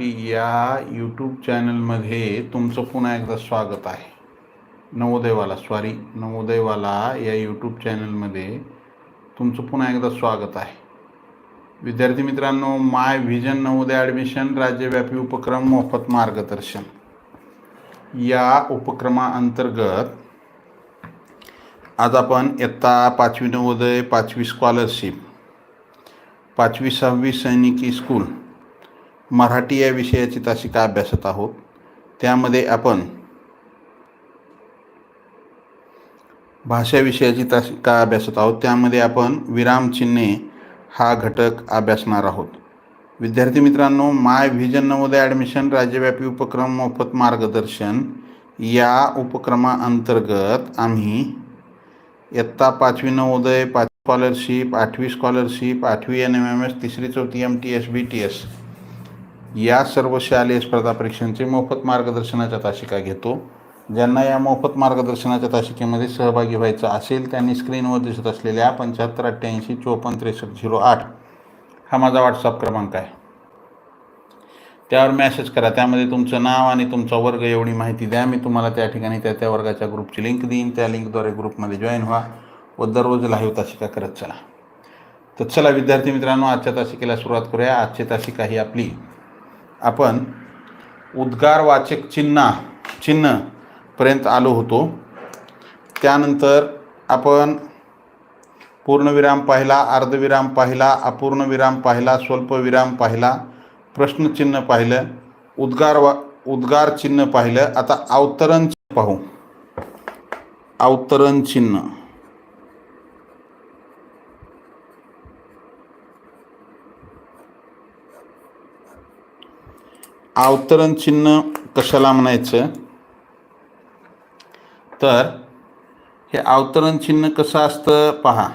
या यूट्यूब चॅनलमध्ये तुमचं पुन्हा एकदा स्वागत आहे. नवोदयवाला सॉरी नवोदयवाला या यूट्यूब चॅनलमध्ये तुमचं पुन्हा एकदा स्वागत आहे. विद्यार्थी मित्रांनो माय व्हिजन नवोदय ॲडमिशन राज्यव्यापी उपक्रम मोफत मार्गदर्शन. या उपक्रमाअंतर्गत आज आपण इयत्ता पाचवी नवोदय पाचवी स्कॉलरशिप पाचवी सहावी सैनिकी स्कूल मराठी या विषयाची तासिका अभ्यासत आहोत? त्यामध्ये आपण भाषा विषयाची तासिका अभ्यासत आहोत? त्यामध्ये आपण विरामचिन्हे हा घटक अभ्यासणार आहोत. विद्यार्थी मित्रांनो माय व्हिजन नवोदय ॲडमिशन राज्यव्यापी उपक्रम मोफत मार्गदर्शन या उपक्रमाअंतर्गत आम्ही इयत्ता पाचवी नवोदय पाच स्कॉलरशिप आठवी स्कॉलरशिप आठवी एन एम एम एस तिसरी चौथी M T S B T S या सर्व शालेय स्पर्धा परीक्षांचे मोफत मार्गदर्शनाच्या तासिका घेतो. ज्यांना या मोफत मार्गदर्शनाच्या तासिकेमध्ये सहभागी व्हायचं असेल त्यांनी स्क्रीनवर दिसत असलेल्या पंच्याहत्तर अठ्ठ्याऐंशी चोपन्न त्रेसष्ट झिरो आठ हा माझा व्हॉट्सअप क्रमांक आहे. त्यावर मॅसेज करा. त्यामध्ये तुमचं नाव आणि तुमचा वर्ग एवढी माहिती द्या. मी तुम्हाला त्या ठिकाणी त्या त्या वर्गाच्या ग्रुपची लिंक देईन. त्या लिंकद्वारे ग्रुपमध्ये जॉईन व्हा व दररोज लाईव्ह तासिका करत चला. तर चला विद्यार्थी मित्रांनो आजच्या तासिकेला सुरुवात करूया. आजची तासिका ही आपली आपण उद्गारवाचक चिन्ह चिन्हपर्यंत आलो होतो. त्यानंतर आपण पूर्णविराम पाहिला अर्धविराम पाहिला अपूर्णविराम पाहिला स्वल्पविराम पाहिला प्रश्नचिन्ह पाहिलं उद्गार वा उद्गार चिन्ह पाहिलं. आता अवतरण चिन्ह पाहू. अवतरण चिन्ह. अवतरण चिन्ह कशाला म्हणायचं? तर हे अवतरण चिन्ह कसं असतं पहा.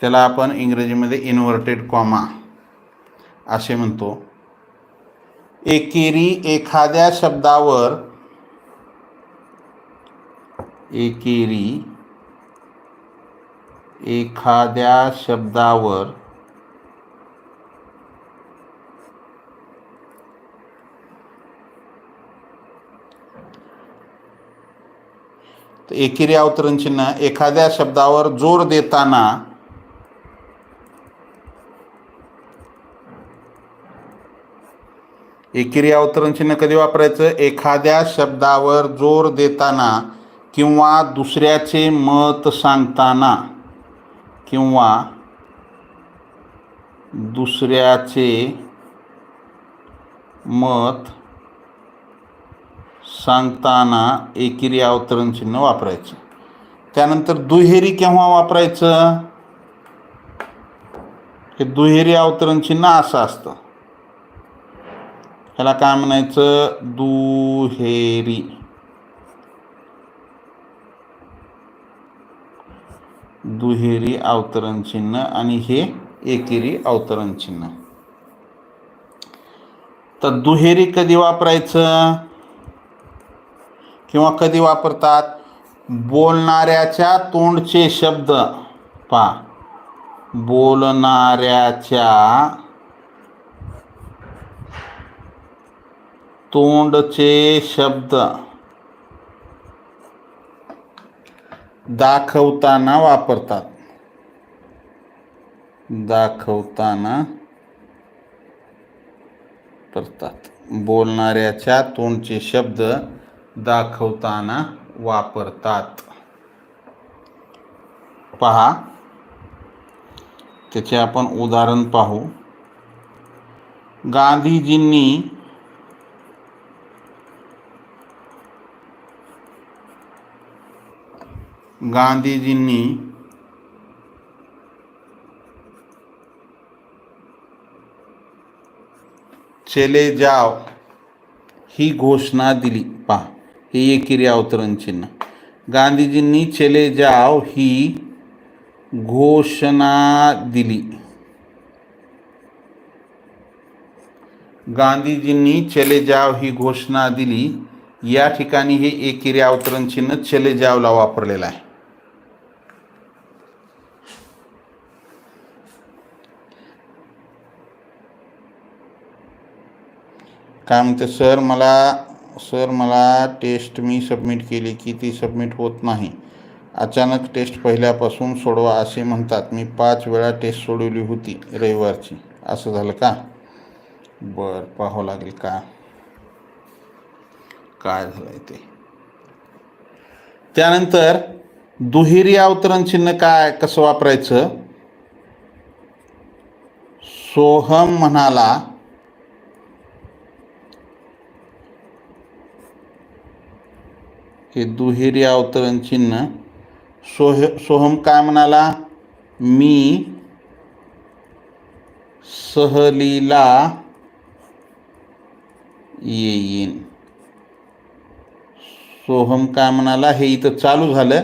त्याला आपण इंग्रजीमध्ये इन्व्हर्टेड कॉमा असे म्हणतो. एकेरी एखाद्या शब्दावर एकेरी एखाद्या शब्दावर तर एकेरी अवतरण चिन्ह एखाद्या शब्दावर जोर देताना एकेरी अवतरण चिन्ह कधी वापरायचं? एखाद्या शब्दावर जोर देताना किंवा दुसऱ्याचे मत सांगताना किंवा दुसऱ्याचे मत सांगताना एकेरी अवतरण चिन्ह वापरायचं. त्यानंतर दुहेरी केव्हा वापरायचं? हे दुहेरी अवतरण चिन्ह असं असतं. ह्याला काय म्हणायचं? दुहेरी. दुहेरी अवतरण चिन्ह आणि हे एकेरी अवतरण चिन्ह. तर दुहेरी कधी वापरायचं? किंवा कधी वापरतात? बोलणाऱ्याच्या तोंडचे शब्द पा बोलणाऱ्याच्या तोंडचे शब्द दाखवताना वापरतात. दाखवताना करतात. बोलणाऱ्याच्या तोंडचे शब्द दाखवताना वापरतात. पहा. त्याचे आपण उदाहरण पाहू. गांधीजींनी गांधीजींनी चले जाव ही घोषणा दिली. पहा. हे एकेरी अवतरण चिन्ह गांधीजींनी चले जाव ही घोषणा दिली. गांधीजींनी चले जाव ही घोषणा दिली. या ठिकाणी हे एकेरी अवतरण चिन्ह चले जावला वापरलेलं आहे. काय म्हणते सर मला सर मला टेस्ट मी सबमिट केली की ती सबमिट होत नाही. अचानक टेस्ट पहिल्यापासून सोडवा असे म्हणतात. मी पाच वेळा टेस्ट सोडवली होती रविवारची. असं झालं का? बरं पाहावं लागेल का? काय झालं आहे ते? त्यानंतर दुहेरी अवतरण चिन्ह काय कसं वापरायचं? सोहम म्हणाला हे दुहेरी अवतरण चिन्ह. सोह सोहम काय म्हणाला? मी सहलीला येईन. सोहम काय म्हणाला? हे इथं चालू झालं.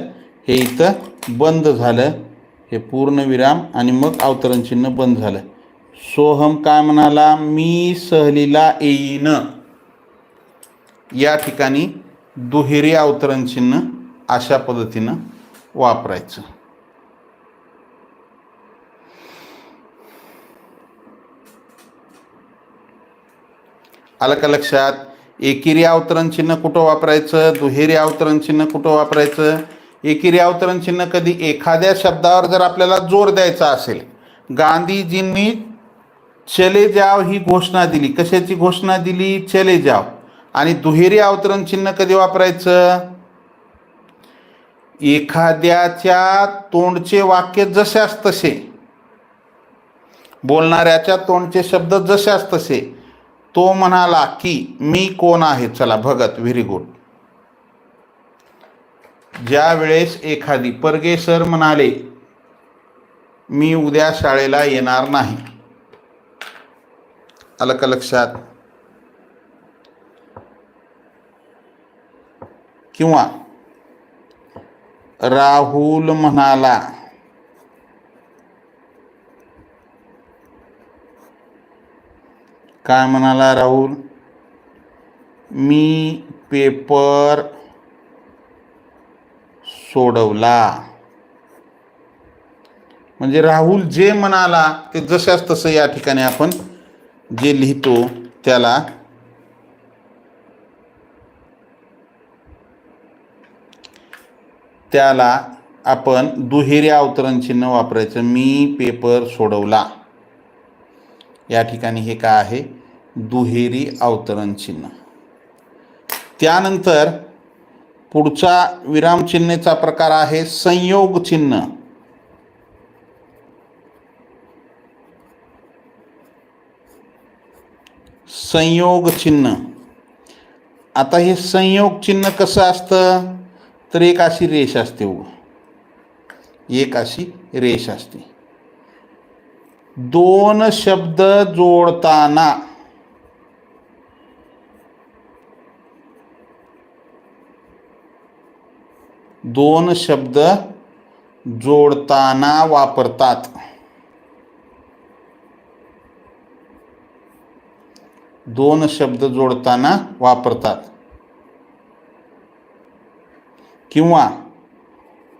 हे इथं बंद झालं. हे पूर्णविराम आणि मग अवतरण चिन्ह बंद झालं. सोहम काय म्हणाला? मी सहलीला येईन. या ठिकाणी दुहेरी अवतरण चिन्ह अशा पद्धतीनं वापरायचं. आलं का लक्षात एकेरी अवतरण चिन्ह कुठं वापरायचं? दुहेरी अवतरण चिन्ह कुठं वापरायचं? एकेरी अवतरण चिन्ह कधी एखाद्या शब्दावर जर आपल्याला जोर द्यायचा असेल गांधीजींनी चले जाव ही घोषणा दिली. कशाची घोषणा दिली? चले जाव. आणि दुहेरी अवतरण चिन्ह कधी वापरायचं? एखाद्याच्या तोंडचे वाक्य जशास तसे. बोलणाऱ्याच्या तोंडचे शब्द जशास तसे. तो म्हणाला की मी कोण आहे? चला भगत व्हेरी गुड. ज्या वेळेस एखादी परगे सर म्हणाले मी उद्या शाळेला येणार नाही. आलं का लक्षात? किंवा राहुल म्हणाला काय म्हणाला राहुल? मी पेपर सोडवला. म्हणजे राहुल जे म्हणाला ते जशाच तसं या ठिकाणी आपण जे लिहितो त्याला त्याला आपण दुहेरी अवतरण चिन्ह वापरायचं. मी पेपर सोडवला. या ठिकाणी हे काय आहे? दुहेरी अवतरण चिन्ह. त्यानंतर पुढचा विरामचिन्हेचा प्रकार आहे संयोग चिन्ह. संयोग चिन्ह. आता हे संयोग चिन्ह कसं असतं? तर एक अशी रेष असते उग एक अशी रेष असते. दोन शब्द जोडताना दोन शब्द जोडताना वापरतात. दोन शब्द जोडताना वापरतात. किंवा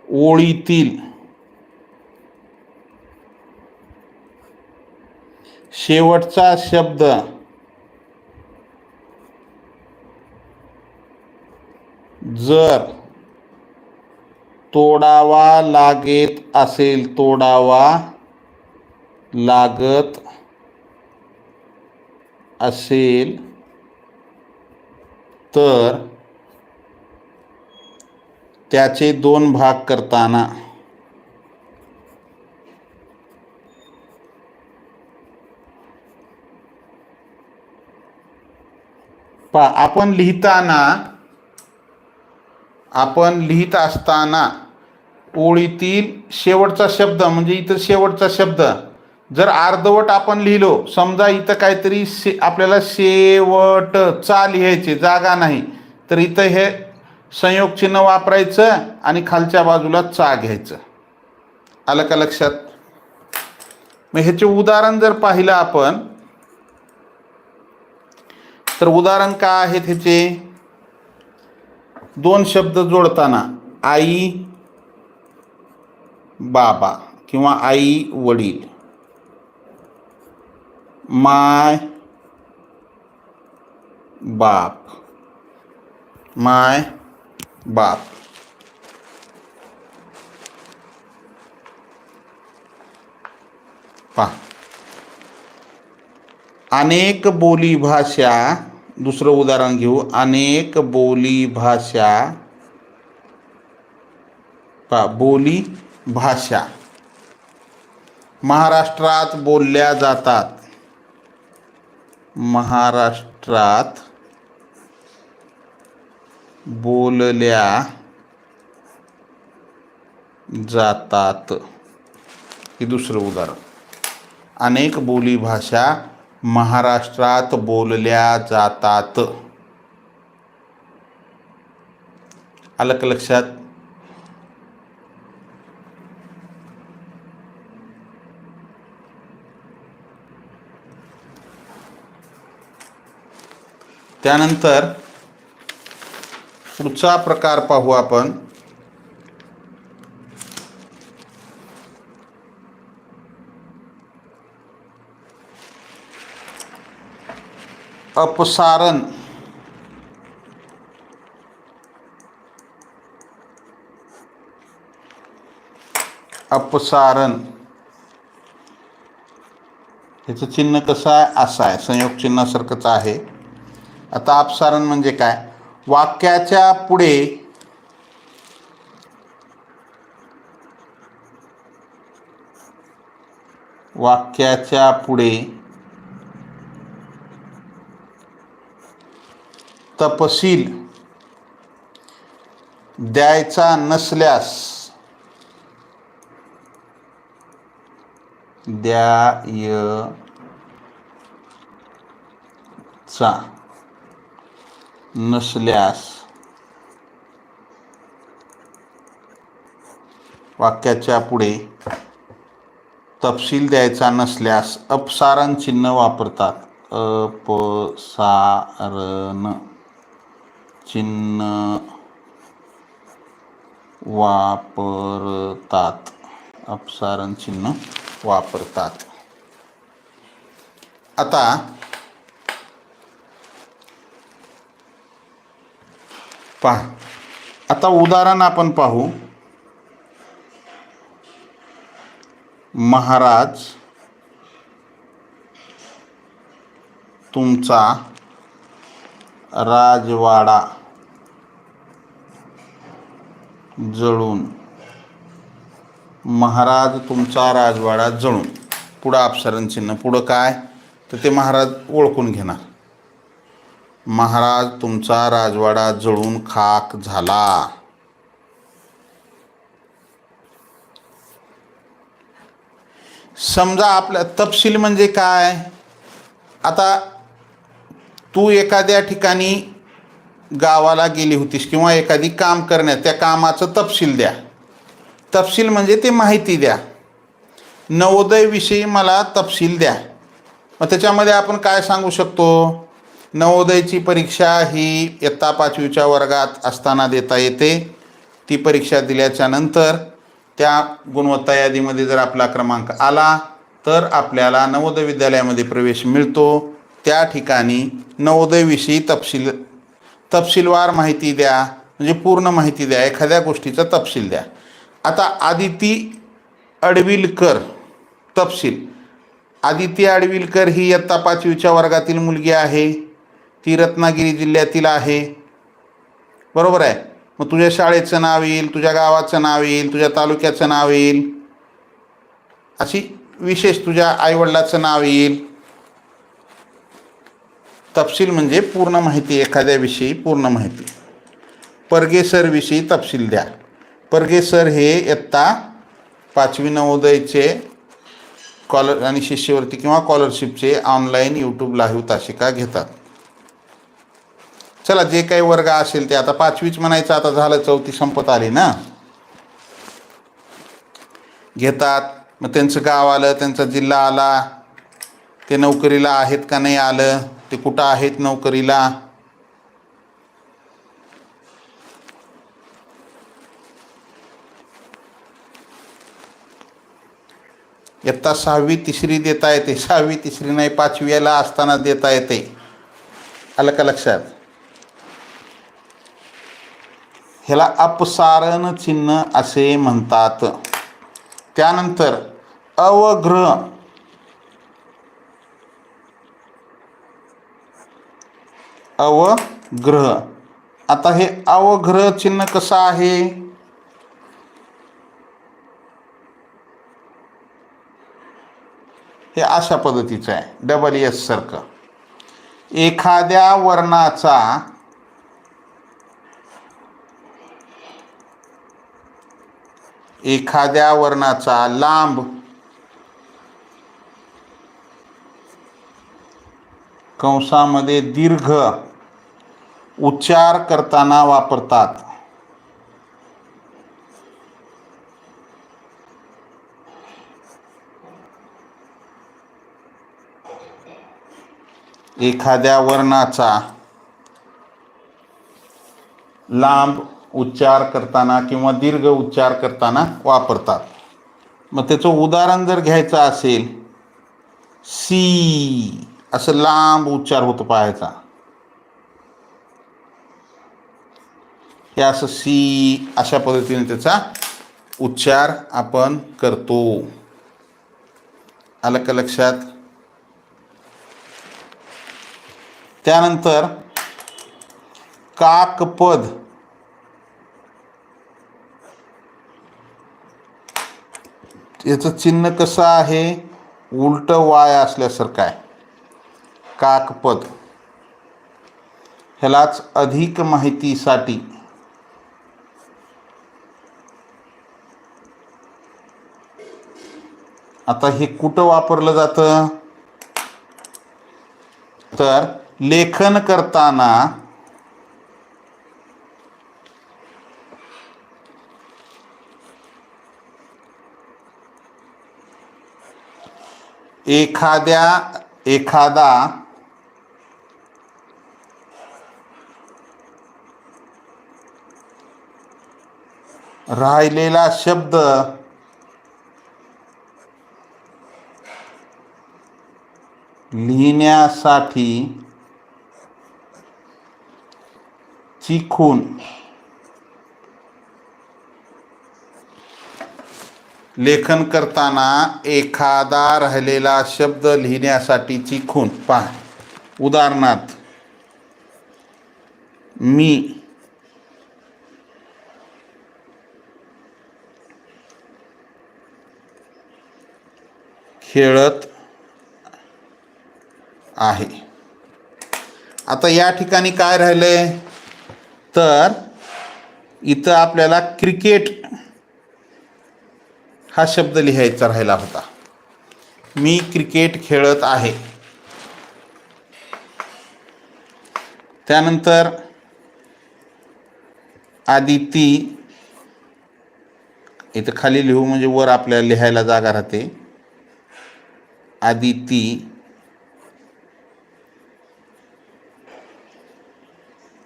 ओळीतील शेवटचा शब्द जर तोडावा लागेत असेल तोडावा लागत असेल तर त्याचे दोन भाग करताना पा आपण लिहिताना आपण लिहित असताना ओळीतील शेवटचा शब्द म्हणजे इथं शेवटचा शब्द जर अर्धवट आपण लिहिलो समजा इथं काहीतरी शे आपल्याला शेवटचा लिहायचे जागा नाही तर इथं हे संयोग चिन्ह वापरायचं आणि खालच्या बाजूला चा घ्यायचं. आलं का लक्षात? मग ह्याचे उदाहरण जर पाहिलं आपण तर उदाहरण काय आहे ह्याचे? दोन शब्द जोडताना आई बाबा किंवा आई वडील. माय बाप. माय बाप. पहा. अनेक बोली भाषा दुसरं उदाहरण घेऊ. अनेक बोली भाषा. पा बोली भाषा. महाराष्ट्रात बोलल्या जातात. महाराष्ट्रात बोलल्या जातात. हे दुसरं उदाहरण. अनेक बोलीभाषा महाराष्ट्रात बोलल्या जातात. आलं का लक्षात. त्यानंतर पुढचा प्रकार पाहू आपण. अपसारण. अपसारण. ह्याचं चिन्ह कसं आहे? असं आहे. संयोग चिन्हासारखंच आहे. आता अपसारण म्हणजे काय? वाक्याच्या पुढे वाक्याच्या पुढे तपशील द्यायचा नसल्यास द्यायचा. नसल्यास वाक्याच्या पुढे तपशील द्यायचा नसल्यास अपसारण चिन्ह वापरतात. अपसारण चिन्ह वापरतात. अपसारण चिन्ह वापरतात. आता पहा. आता उदाहरण आपण पाहू. महाराज तुमचा राजवाडा जळून महाराज तुमचा राजवाडा जळून. पुढं अपसरण चिन्ह पुढं काय? तर ते महाराज ओळखून घेणार. महाराज तुमचा राजवाडा जळून खाक झाला. समजा आपल्या तपशील म्हणजे काय? आता तू एखाद्या ठिकाणी गावाला गेली होतीस किंवा एखादी काम करण्यात त्या कामाचं तपशील द्या. तपशील म्हणजे ते माहिती द्या. नवोदयविषयी मला तपशील द्या. मग त्याच्यामध्ये आपण काय सांगू शकतो? नवोदयची परीक्षा ही इयत्ता पाचवीच्या वर्गात असताना देता येते. ती परीक्षा दिल्याच्या नंतर त्या गुणवत्ता यादीमध्ये जर आपला क्रमांक आला तर आपल्याला नवोदय विद्यालयामध्ये प्रवेश मिळतो. त्या ठिकाणी नवोदयविषयी तपशील तपशीलवार माहिती द्या म्हणजे पूर्ण माहिती द्या एखाद्या गोष्टीचा तपशील द्या. आता आदिती अडविलकर तपशील. आदिती अडविलकर ही इयत्ता पाचवीच्या वर्गातील मुलगी आहे. ती रत्नागिरी जिल्ह्यातील आहे. बरोबर आहे. मग तुझ्या शाळेचं नाव येईल तुझ्या गावाचं नाव येईल तुझ्या तालुक्याचं नाव येईल. अशी विशेष तुझ्या आईवडिलाचं नाव येईल. तपशील म्हणजे पूर्ण माहिती एखाद्याविषयी पूर्ण माहिती. परगेसरविषयी तपशील द्या. परगेसर हे इयत्ता पाचवी नवोदयचे कॉलर आणि शिष्यवृत्ती किंवा स्कॉलरशिपचे ऑनलाईन यूट्यूब लाईव्ह तासिका घेतात. चला जे काही वर्ग असेल ते आता पाचवीच म्हणायचं आता झालं चौथी संपत आली ना? घेतात. मग त्यांचं गाव आलं त्यांचा जिल्हा आला. ते नोकरीला आहेत का नाही आलं? ते कुठं आहेत नोकरीला? इयत्ता सहावी तिसरी देता येते. सहावी तिसरी नाही पाचवीला असताना देता येते. आलं का लक्षात? ह्याला अपसारण चिन्ह असे म्हणतात. त्यानंतर अवग्रह अवग्रह आता हे अवग्रह चिन्ह कसं आहे? हे अशा पद्धतीचं आहे. डबल एस सारखं. एखाद्या वर्णाचा एखाद्या वर्णाचा लांब कंसामध्ये दीर्घ उच्चार करताना वापरतात. एखाद्या वर्णाचा लांब उच्चार करताना किंवा दीर्घ उच्चार करताना वापरतात. मग त्याचं उदाहरण जर घ्यायचं असेल सी असं लांब उच्चार होतो पाहायचा हे असं सी अशा पद्धतीने त्याचा उच्चार आपण करतो. आलं का लक्षात? त्यानंतर काकपद. याचं चिन्ह कसं आहे? उलट वाय असल्यासारखं आहे. काकपद. ह्यालाच अधिक माहितीसाठी आता हे कुठं वापरलं जातं? तर लेखन करताना एखाद्या एखादा राहिलेला शब्द लिहिण्यासाठी चिखून लेखन करताना एखादा राहिलेला शब्द लिहिण्यासाठी खूण. पहा. उदाहरणार्थ मी खेळत आहे. आता या ठिकाणी काय राहिले तर इथं आपल्याला क्रिकेट हा शब्द लिहायचा राहिला होता. मी क्रिकेट खेळत आहे. त्यानंतर आदिती इथं खाली लिहू म्हणजे वर आपल्याला लिहायला जागा राहते. आदिती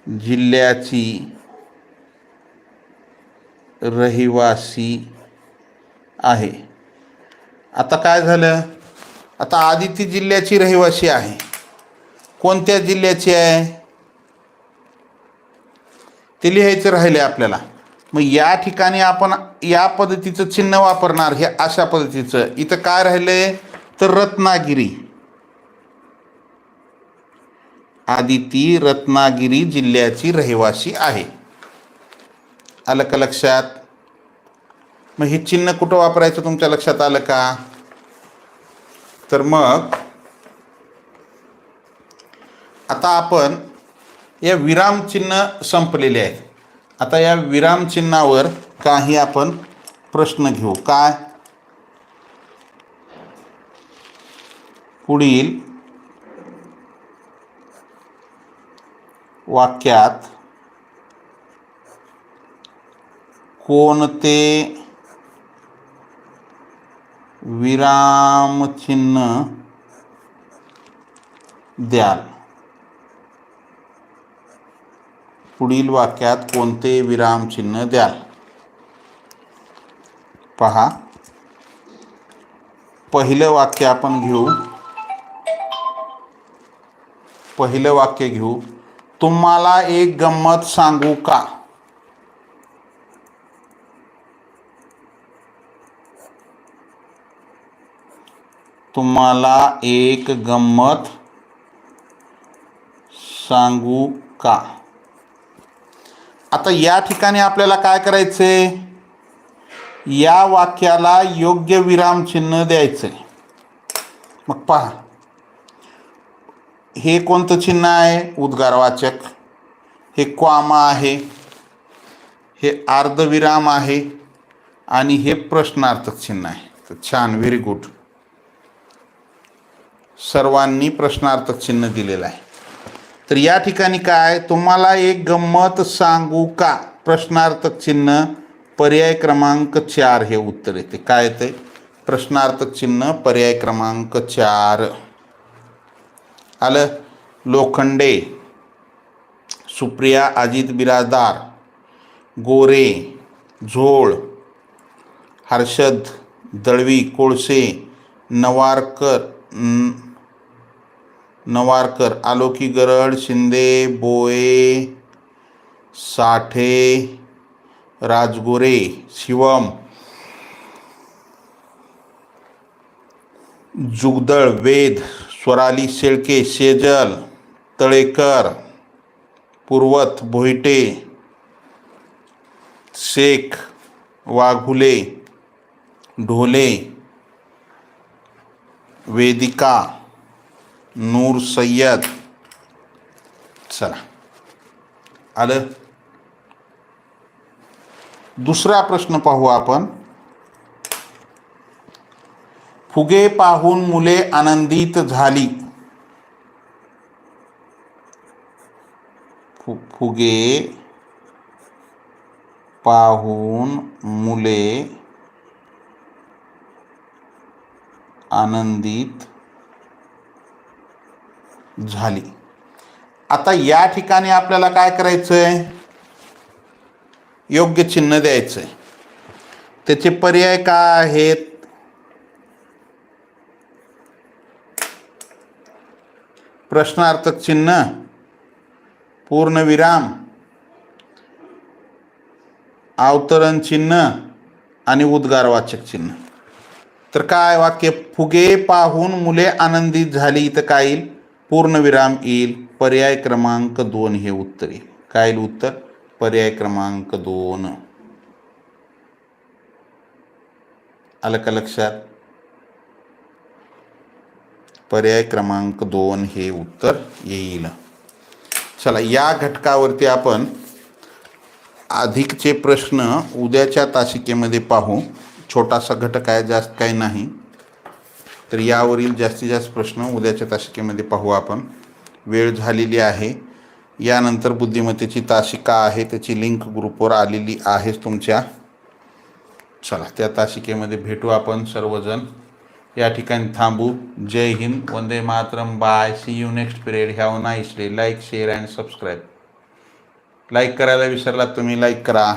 जिल्ह्याची रहिवासी आहे. आता काय झालं? आता आदिती जिल्ह्याची रहिवासी आहे. कोणत्या जिल्ह्याची आहे? ते लिहायचं राहिले आपल्याला. मग या ठिकाणी आपण या पद्धतीचं चिन्ह वापरणार हे अशा पद्धतीचं. इथं काय राहिलंय? तर रत्नागिरी. आदिती रत्नागिरी जिल्ह्याची रहिवासी आहे. आलं का लक्षात? मग हे चिन्ह कुठं वापरायचं तुमच्या लक्षात आलं का? तर मग आता आपण या विरामचिन्ह संपलेले आहेत. आता या विरामचिन्हावर काही आपण प्रश्न घेऊ. काय? पुढील वाक्यात कोणते विरामचिन्ह द्याल. पुढील वाक्यात कोणते विरामचिन्ह द्याल? पहा. पहिलं वाक्य आपण घेऊ. पहिलं वाक्य घेऊ. तुम्हाला एक गंमत सांगू का? तुम्हाला एक गंमत सांगू का? आता या ठिकाणी आपल्याला काय करायचंय? या वाक्याला योग्य विरामचिन्ह द्यायचंय. मग पहा. हे कोणतं चिन्ह आहे? उद्गारवाचक. हे क्वामा आहे. हे अर्धविराम आहे. आणि हे प्रश्नार्थक चिन्ह आहे. तर छान व्हेरी गुड सर्वांनी प्रश्नार्थक चिन्ह दिलेलं आहे. तर या ठिकाणी काय? तुम्हाला एक गंमत सांगू का? प्रश्नार्थक चिन्ह पर्याय क्रमांक चार हे उत्तर येते. काय येते? प्रश्नार्थक चिन्ह पर्याय क्रमांक चार. आलं? लोखंडे सुप्रिया अजित बिराजदार गोरे झोळ हर्षद दळवी कोळसे नवारकर नवारकर, आलोकी गरड, शिंदे बोये साठे, राजगोरे, शिवम, जुगदळ वेद स्वराली, शेळके, शेजल, तळेकर, पूर्वत, भोईटे, शेख, वाघुले, ढोले, वेदिका नूर सय्यद. चला. आलं? दुसरा प्रश्न पाहू आपण. फुगे पाहून मुले आनंदित झाली. फु फुगे पाहून मुले आनंदित झाली. आता या ठिकाणी आपल्याला काय करायचंय? योग्य चिन्ह द्यायचं आहे त्याचे पर्याय काय आहेत? प्रश्नार्थक चिन्ह पूर्णविराम अवतरण चिन्ह आणि उद्गारवाचक चिन्ह. तर काय वाक्य? फुगे पाहून मुले आनंदित झाली इथं काय येईल? पूर्णविराम येईल. पर्याय क्रमांक दोन हे उत्तर येईल काय उत्तर? पर्याय क्रमांक दोन. आलं का लक्षात? पर्याय क्रमांक दोन हे उत्तर येईल. चला या घटकावरती आपण अधिकचे प्रश्न उद्याच्या तासिकेमध्ये पाहू. छोटासा घटक आहे जास्त काही नाही. तर यावरील जास्तीत जास्त प्रश्न उद्याच्या तासिकेमध्ये पाहू आपण. वेळ झालेली आहे. यानंतर बुद्धिमत्तेची तासिका आहे. त्याची लिंक ग्रुपवर आलेली आहेच तुमच्या. चला त्या तासिकेमध्ये भेटू आपण सर्वजण. या ठिकाणी थांबू. जय हिंद. वंदे Mataram. Bye. See you next period have nice day like share and subscribe like करायला विसरलात तुम्ही लाईक करा.